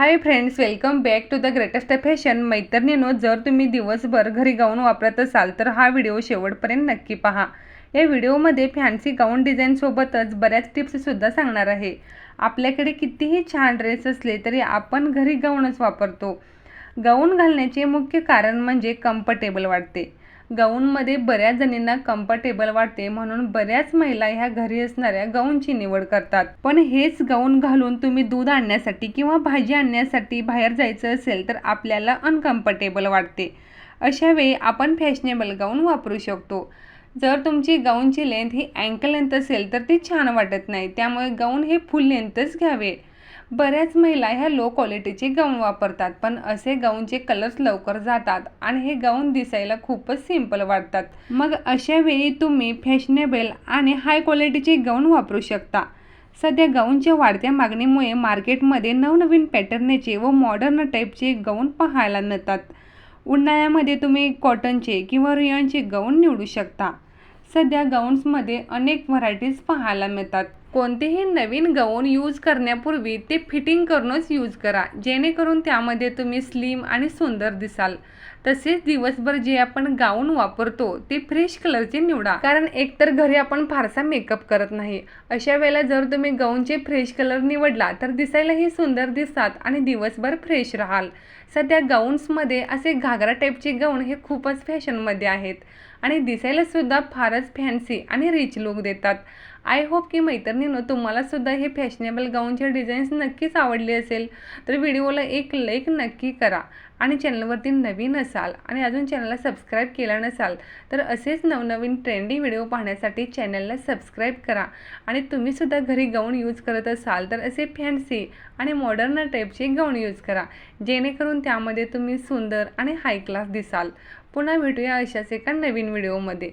Hi friends welcome back to the greatest fashion मैत्रिणीनो जर तुम्ही दिवसभर घरी गाऊन वापरत असाल तर हा व्हिडिओ शेवटपर्यंत नक्की पहा. या व्हिडिओमध्ये फॅन्सी गाऊन डिझाईनसोबतच बऱ्याच टिप्ससुद्धा सांगणार आहे. आपल्याकडे कितीही छान ड्रेस असले तरी आपण घरी गाऊनच वापरतो. गाऊन घालण्याचे मुख्य कारण म्हणजे कम्फर्टेबल वाटते. गाऊनमध्ये बऱ्याच जणींना कम्फर्टेबल वाटते म्हणून बऱ्याच महिला ह्या घरी असणाऱ्या गाऊनची निवड करतात. पण हेच गाऊन घालून तुम्ही दूध आणण्यासाठी किंवा भाजी आणण्यासाठी बाहेर जायचं असेल तर आपल्याला अनकम्फर्टेबल वाटते. अशा वेळी आपण फॅशनेबल गाऊन वापरू शकतो. जर तुमची गाऊनची लेंथ ही अँकल लेंथ असेल तर ती छान वाटत नाही. त्यामुळे गाऊन हे फुल लेंथच घ्यावे. बऱ्याच महिला ह्या लो क्वालिटीचे गाऊन वापरतात पण असे गाऊनचे कलर्स लवकर जातात आणि हे गाऊन दिसायला खूपच सिंपल वाटतात. मग अशा वेळी तुम्ही फॅशनेबल आणि हाय क्वालिटीचे गाऊन वापरू शकता. सध्या गाऊनच्या वाढत्या मागणीमुळे मार्केटमध्ये नवनवीन पॅटर्नचे व मॉडर्न टाईपचे गाऊन पाहायला मिळतात. उन्हाळ्यामध्ये तुम्ही कॉटनचे किंवा रियनचे गाऊन निवडू शकता. सध्या गाऊन्समध्ये अनेक व्हरायटीज पाहायला मिळतात. कोणतेही नवीन गाऊन यूज करण्यापूर्वी ते फिटिंग करूनच यूज करा. जेणेकरून त्यामध्ये तुम्ही स्लिम आणि सुंदर दिसाल. तसेच दिवसभर जे आपण गाऊन वापरतो ते फ्रेश कलरचे निवडा. कारण एकतर घरी आपण फारसा मेकअप करत नाही. अशा वेळेला जर तुम्ही गाऊनचे फ्रेश कलर निवडला तर दिसायलाही सुंदर दिसतात आणि दिवसभर फ्रेश राहाल. सध्या गाऊन्समध्ये असे घागरा टाईपचे गाऊन हे खूपच फॅशनमध्ये आहेत. आणि दिसायलासुद्धा फारच फॅन्सी आणि रिच लुक देतात. आय होप की मैत्रिणीनं तुम्हालासुद्धा हे फॅशनेबल गाऊनचे डिझाईन्स नक्कीच आवडले असेल. तर व्हिडिओला एक लाईक नक्की करा आणि चॅनलवरती नवीन असाल आणि अजून चॅनलला सबस्क्राईब केलं नसाल तर असेच नवनवीन ट्रेंडी व्हिडिओ पाहण्यासाठी चॅनलला सबस्क्राईब करा. आणि तुम्हीसुद्धा घरी गाऊन यूज करत असाल तर असे फॅन्सी आणि मॉडर्न टाईपचे गाऊन यूज करा. जेणेकरून त्यामध्ये तुम्ही सुंदर आणि हाय क्लास दिसाल. पुन्हा भेटूया अशाच एका नवीन व्हिडिओमध्ये.